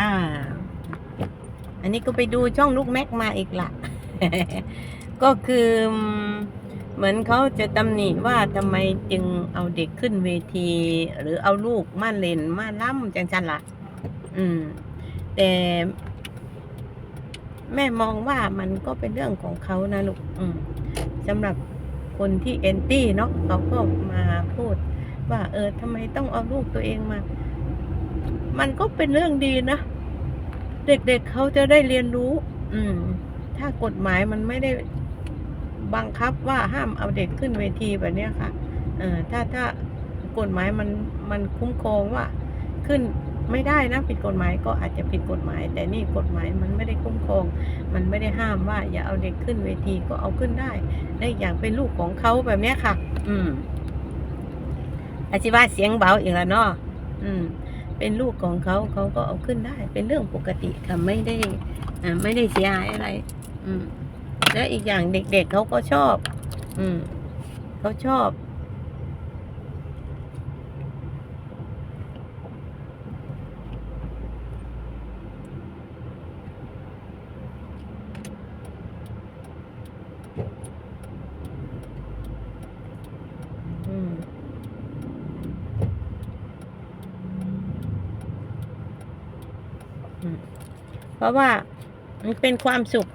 อ่า อันนี้ก็ไปดูช่องลูกแม็กมาอีกละก็คือเหมือนเขาจะตำหนิว่าทำไมจึงเอาเด็กขึ้นเวที หรือเอาลูกมาเล่นมาล่ำจังจันละอืม แต่แม่มองว่ามันก็เป็นเรื่องของเขานะลูกอืมสำหรับคนที่แอนตี้เนาะเขาก็มาพูด ว่า เออทำไมต้องเอาลูกตัวเองมา มันก็เป็นเรื่องดีนะ เด็กๆเเขาจะได้เรียนรู้ อืม ถ้ากฎหมายมันไม่ได้บังคับว่าห้ามเอาเด็กขึ้นเวทีแบบเนี้ยค่ะ เออถ้าถ้ากฎหมายมันมันคุ้มครองว่า ขึ้นไม่ได้นะผิดกฎหมายก็อาจจะผิดกฎหมาย แต่นี่กฎหมายมันไม่ได้คุ้มครอง มันไม่ได้ห้ามว่า อย่าเอาเด็กขึ้นเวทีก็เอาขึ้นได้ได้อย่างเป็นลูกของเขาแบบเนี้ยค่ะ อืมอาชีวะเสียงเบาอีกแล้วเนาะอืม เป็นลูกของเขาเขาก็เอาขึ้นได้ เป็นเรื่องปกติค่ะไม่ได้ไม่ได้เสียหายอะไร อืมและอีกอย่างเด็กๆเขาก็ชอบ อืมเขาชอบ อืม อืมเพ ราะว่ามันเป็นความสุข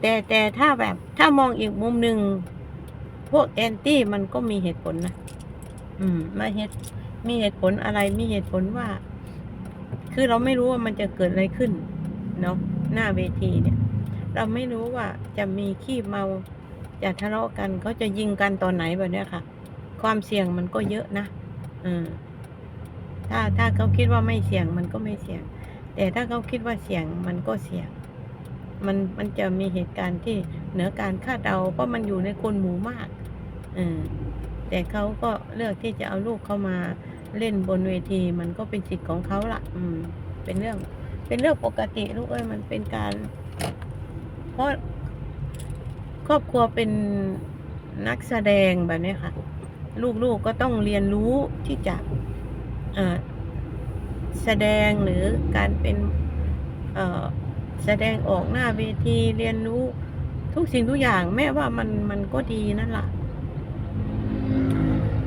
แต่แต่ถ้าแบบถ้ามองอีกมุมหนึ่งพวกแอนตี้มันก็มีเหตุผลนะ อืม มาเหตุมีเหตุผลอะไร มีเหตุผลว่า คือเราไม่รู้ว่ามันจะเกิดอะไรขึ้น เนาะหน้าเวทีเนี่ย เราไม่รู้ว่าจะมีขี้เมาจะทะเลาะกันเขาจะยิงกันตอนไหนแบบเนี้ยค่ะ ความเสี่ยงมันก็เยอะนะ อืม ถ้าถ้าเขาคิดว่าไม่เสี่ยงมันก็ไม่เสี่ยง แต่ถ้าเขาคิดว่าเสี่ยงมันก็เสี่ยง มันมันจะมีเหตุการณ์ที่เหนือการคาดเดาเพราะมันอยู่ในคนหมู่มากเออแต่เขาก็เลือกที่จะเอาลูกเข้ามาเล่นบนเวที มันก็เป็นสิทธิ์ของเขาละอืม เป็นเรื่อง เป็นเรื่องปกติลูกเอ้ยมันเป็นการ เพราะครอบครัวเป็นนักแสดงแบบนี้ค่ะ ลูกๆก็ต้องเรียนรู้ที่จะ แสดงหรือการเป็นเอ่อแสดงออกหน้าเวทีเรียนรู้ทุกสิ่งทุกอย่างแม่ว่ามันมันก็ดีนั่นแหละ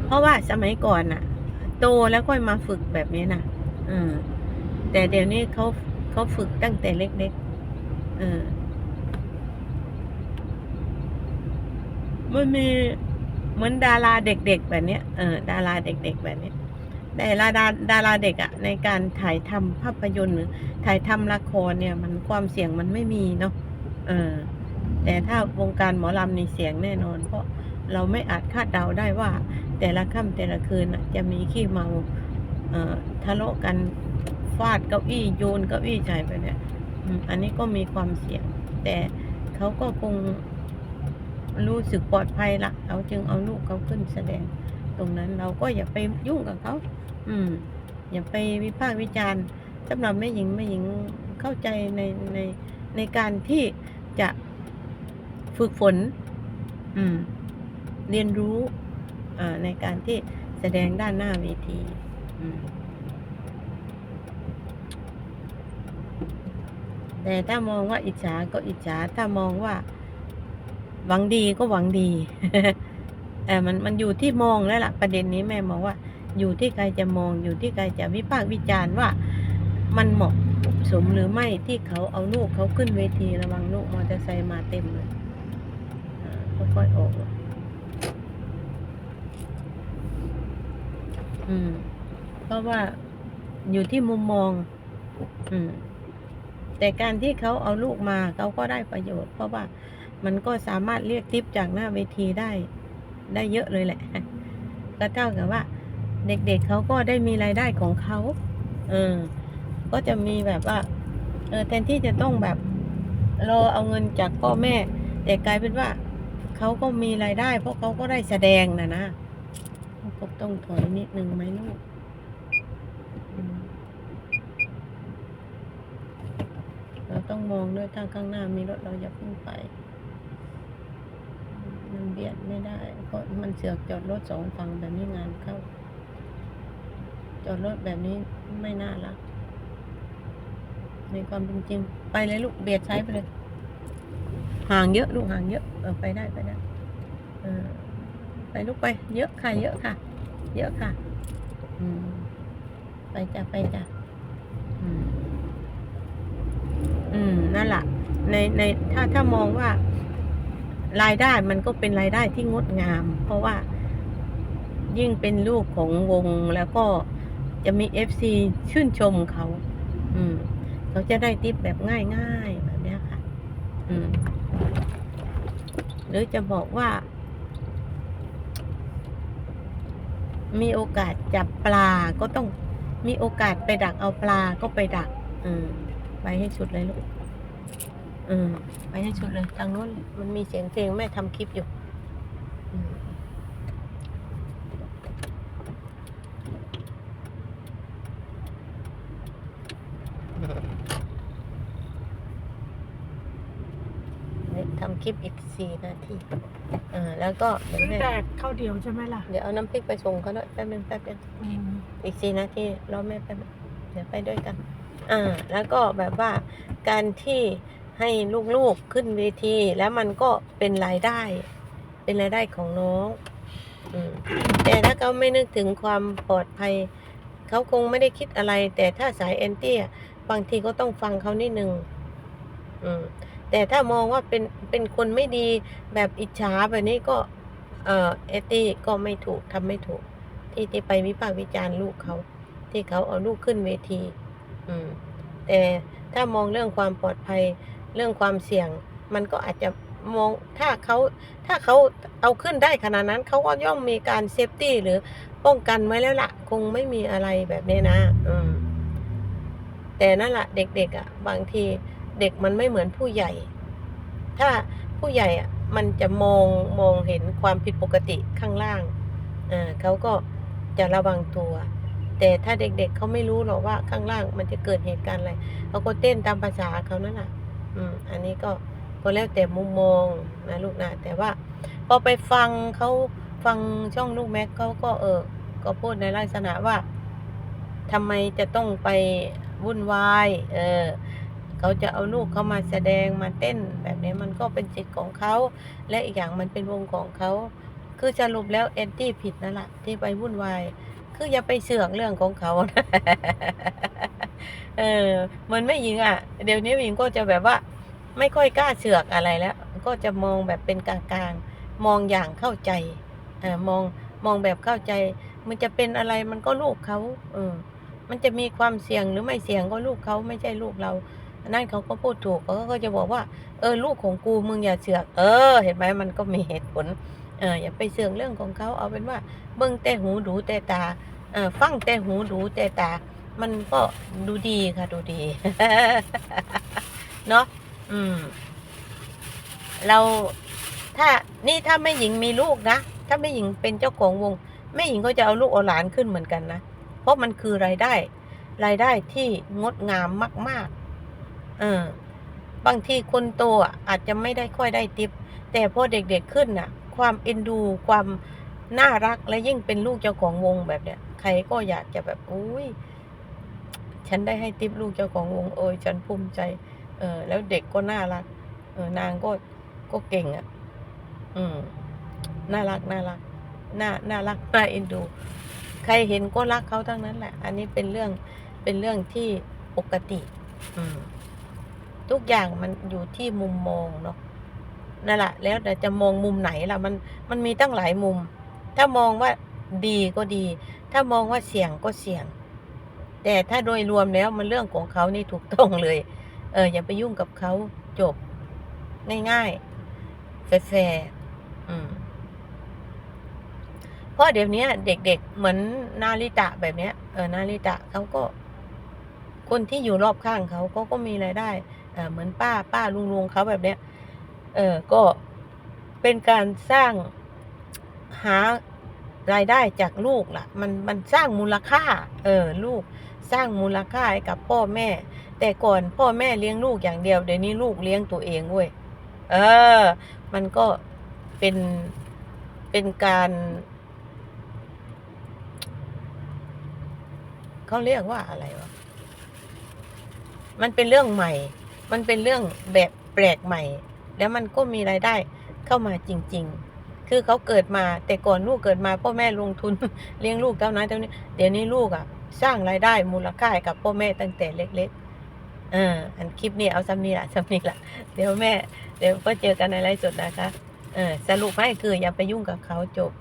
เพราะว่าสมัยก่อนน่ะ โตแล้วค่อยมาฝึกแบบนี้นะอืมแต่เดี๋ยวนี้เขาเขาฝึกตั้งแต่เล็กๆเออมันมีเหมือนดาราเด็กๆแบบเนี้ยเออดาราเด็ก ๆ แบบเนี้ยแต่ ดาราดาราเด็กอะในการถ่ายทำภาพยนตร์หรือถ่ายทำละครเนี่ย มันความเสี่ยงมันไม่มีเนาะเออ แต่ถ้าวงการหมอลำในเสียงแน่นอน เพราะเราไม่อาจคาดเดาได้ว่า แต่ละค่ำแต่ละคืนจะมีขี้เมาเอ่อทะเลาะกันฟาดเก้าอี้โยนเก้าอี้ใส่ไปเนี่ยอันนี้ก็มีความเสี่ยง แต่เขาก็คงรู้สึกปลอดภัยละเขาจึงเอาลูกเขาขึ้นแสดง ตรงนั้นเราก็อย่าไปยุ่งกับเขา อืม อย่าไปวิพากษ์วิจารณ์สำหรับแม่หญิงแม่หญิงเข้าใจในในในการที่จะฝึกฝน อืม เรียนรู้อ่าในการที่แสดงด้านหน้าเวทีอืมแต่ถ้ามองว่าอิจฉาก็อิจฉา ถ้ามองว่า หวังดีก็หวังดีเออมันมันอยู่ที่มองแล้วล่ะ ประเด็นนี้แม่มองว่า อยู่ที่ใครจะมองอยู่ที่ใครจะวิพากษ์วิจารณ์ว่า มันเหมาะสมหรือไม่ที่เขาเอาลูกเขาขึ้นเวทีระวังลูกมอเตอร์ไซค์มาเต็มเลยค่อยๆออกอืมเพราะว่าอยู่ที่มุมมอง อืม แต่การที่เขาเอาลูกมาเขาก็ได้ประโยชน์ เพราะว่ามันก็สามารถเรียกทิปจากหน้าเวทีได้ ได้เยอะเลยแหละ ก็เท่ากับว่า เด็กๆเเขาก็ได้มีรายได้ของเขาเออ ก็จะมีแบบว่า เออแทนที่จะต้องแบบรอเอาเงินจากพ่อแม่ แต่กลายเป็นว่าเขาก็มีรายได้ เพราะเขาก็ได้แสดงนะนะก็ต้องถอยนิดนึงไหมลูกเราต้องมองด้วยทางข้างหน้ามีรถเราอย่าเพิ่งไป มันเบียดไม่ได้ เพราะมันเสือกจอดรถสองฝั่งแบบนี้งานเข้า จอดรถแบบนี้ไม่น่ารัก ในความเป็นจริง ไปเลยลูกเบียดใช้ไปเลย ห่างเยอะลูกห่างเยอะเออไปได้ไปได้เออไปลูกไป เยอะค่ะ เยอะค่ะ เยอะค่ะ อืม ไปจ้ะไปจ้ะอืมอืมนั่นแหละในในถ้าถ้ามองว่า รายได้มันก็เป็นรายได้ที่งดงาม เพราะว่ายิ่งเป็นลูกของวงแล้วก็ จะมีเอฟซีชื่นชมเขา อืม เขาจะได้ติปแบบง่ายๆแบบนี้ค่ะ อืม หรือจะบอกว่า มีโอกาสจับปลาก็ต้องมีโอกาสไปดักเอาปลาก็ไปดัก อืม ไปให้สุดเลยลูกอืม ไปให้สุดเลยทางโน้นมันมีเสียงเพลงแม่ทำคลิปอยู่ อืม ทำ คลิปอีกสี่นาทีเออแล้วก็เดี๋ยวซื้อแม่แต่ข้าวเดียวใช่ไหมล่ะเดี๋ยวเอาน้ำพริกไปส่งเขาด้วยแป๊บนึงแป๊บนึงอืมอีกสี่นาทีรอแม่แป๊บนึงเดี๋ยวไปด้วยกัน อ่า แล้วก็แบบว่าการที่ให้ลูกๆขึ้นเวที แล้วมันก็เป็นรายได้ เป็นรายได้ของน้อง อืม แต่ถ้าเขาไม่นึกถึงความปลอดภัย เขาคงไม่ได้คิดอะไร แต่ถ้าสายแอนตี้อะบางทีก็ต้องฟังเขานิดนึงอืม แต่ถ้ามองว่าเป็นเป็นคนไม่ดีแบบอิจฉาแบบนี้ก็เออเอตี้ก็ไม่ถูกทำไม่ถูก ที่ที่ไปวิพากษ์วิจารณ์ลูกเขา ที่เขาเอาลูกขึ้นเวที อืม แต่ถ้ามองเรื่องความปลอดภัยเรื่องความเสี่ยง มันก็อาจจะมองถ้าเขาถ้าเขาเอาขึ้นได้ขนาดนั้นเขาก็ย่อมมีการเซฟตี้หรือป้องกันไว้แล้วละ่ะ คงไม่มีอะไรแบบนี้นะ อืม แต่นั่นแหละเด็กๆอะ บางที เด็กมันไม่เหมือนผู้ใหญ่ ถ้าผู้ใหญ่อะมันจะมองมองเห็นความผิดปกติข้างล่างอ่าเขาก็จะระวังตัว แต่ถ้าเด็กๆเเขาไม่รู้หรอกว่าข้างล่างมันจะเกิดเหตุการณ์อะไรเขาก็เต้นตามภาษาเขานั่นแหละอืม อันนี้ก็ก็แล้วแต่มุมมองนะลูกนะแต่ว่า พอไปฟังเขาฟังช่องลูกแม็กเขาก็เออ ก็พูดในลักษณะว่าทำไมจะต้องไปวุ่นวาย เออ เขาจะเอาลูกเขามาแสดงมาเต้น แบบนี้มันก็เป็นสิทธิ์ของเขา และอีกอย่างมันเป็นวงของเขา คือสรุปแล้วแอนตี้ผิดนั่นแหละที่ไปวุ่นวายคืออย่าไปเสือกเรื่องของเขาเออมันไม่หญิงอะ เดี๋ยวนี้หญิงก็จะแบบว่า ไม่ค่อยกล้าเสือกอะไรแล้ว ก็จะมองแบบเป็นกลางๆ มองอย่างเข้าใจเออมองมองแบบเข้าใจ มันจะเป็นอะไรมันก็ลูกเขาเออมันจะมีความเสี่ยงหรือไม่เสี่ยงก็ลูกเขาไม่ใช่ลูกเรา อันนั่นเขาก็พูดถูกเขาก็จะบอกว่า เออ ลูกของกูมึงอย่าเสือก เออ เห็นไหมมันก็มีเหตุผล เออ อย่าไปเสือกเรื่องของเขาเอาเป็นว่า เบิ้งแต่หูดูแต่ตาเออฟังแต่หูดูแต่ตา มันก็ดูดีค่ะดูดี เนาะอืม เราถ้านี่ถ้าแม่หญิงมีลูกนะ ถ้าแม่หญิงเป็นเจ้าของวงแม่หญิงก็จะเอาลูกเอาหลานขึ้นเหมือนกันนะ เพราะมันคือรายได้ รายได้ที่งดงามมาก ๆ เออบางทีคนโตอะอาจจะไม่ได้ค่อยได้ติปแต่พอเด็กๆขึ้นน่ะ ความเอ็นดูความน่ารักและยิ่งเป็นลูกเจ้าของวงแบบเนี้ยใครก็อยากจะแบบอุ้ยฉันได้ให้ติปลูกเจ้าของวงเอยฉันภูมิใจ เออ แล้วเด็กก็น่ารัก เออนางก็ก็เก่งอะ อืมน่ารักน่ารักน่าน่ารักน่าเอ็นดู ใครเห็นก็รักเขาทั้งนั้นแหละ อันนี้เป็นเรื่องเป็นเรื่องที่ปกติ อืม ทุกอย่างมันอยู่ที่มุมมองเนาะนั่นแหละแล้วแต่จะมองมุมไหนล่ะมันมันมีตั้งหลายมุม ถ้ามองว่าดีก็ดี ถ้ามองว่าเสี่ยงก็เสี่ยง แต่ถ้าโดยรวมแล้วมันเรื่องของเขานี่ถูกต้องเลย เอออย่าไปยุ่งกับเขาจบ ง่ายๆแฟร์อืมเพราะเดี๋ยวนี้เด็ก ๆ เหมือนนาริตะแบบเนี้ยเออนาริตะเขาก็ คนที่อยู่รอบข้างเขาเขาก็มีรายได้ เหมือนป้าป้าลุงลุงเขาแบบเนี้ย เออก็เป็นการสร้างหารายได้จากลูกล่ะ มันมันสร้างมูลค่า เออลูกสร้างมูลค่าให้กับพ่อแม่ แต่ก่อนพ่อแม่เลี้ยงลูกอย่างเดียวเดี๋ยวนี้ลูกเลี้ยงตัวเองเว้ยเออ มันก็เป็นเป็นการเขาเรียกว่าอะไรวะ มันเป็นเรื่องใหม่ มันเป็นเรื่องแบบแปลกใหม่ แล้วมันก็มีรายได้เข้ามาจริง ๆ คือเขาเกิดมาแต่ก่อนลูกเกิดมาพ่อแม่ลงทุนเลี้ยงลูกเท่านั้นเท่านี้เดี๋ยวนี้ลูกอะ สร้างรายได้มูลค่าให้กับพ่อแม่ตั้งแต่เล็กๆเอออันคลิปนี้เอาซ้ำนี้ละซ้ำนี้ละเดี๋ยวแม่ เดี๋ยวก็เจอกันในไลฟ์สดนะคะเออสรุปให้คืออย่าไปยุ่งกับเขาจบ